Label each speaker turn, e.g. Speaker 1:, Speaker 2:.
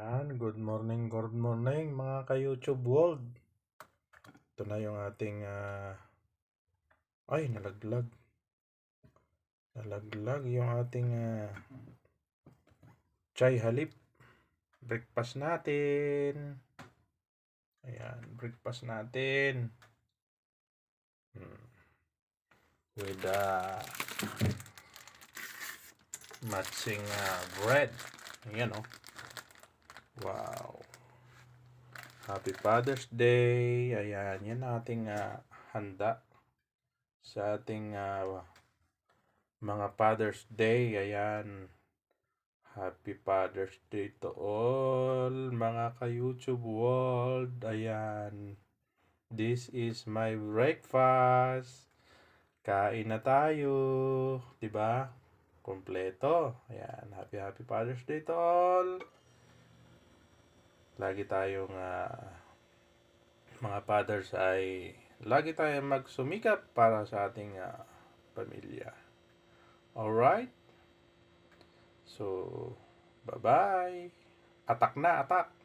Speaker 1: Yan, good morning, good morning mga ka-YouTube world. Ito na yung ating ah, ay nalaglag. Nalaglag yung ating ah, chai halip. Breakfast natin. Ayan, breakfast natin. Hmm. With ah, matching ah, bread. Ayan oh. Wow. Happy Father's Day. Ayan, yan ating ah, handa sa ating ah, mga Father's Day. Ayan. Happy Father's Day to all mga ka-YouTube world. Ayan. This is my breakfast. Kain na tayo. 'Di ba? Kompleto. Ayan. Happy Happy Father's Day to all. Lagi tayong ah, mga fathers ay lagi tayong magsumikap para sa ating ah, pamilya. Alright? So, bye-bye. Atak na, atak.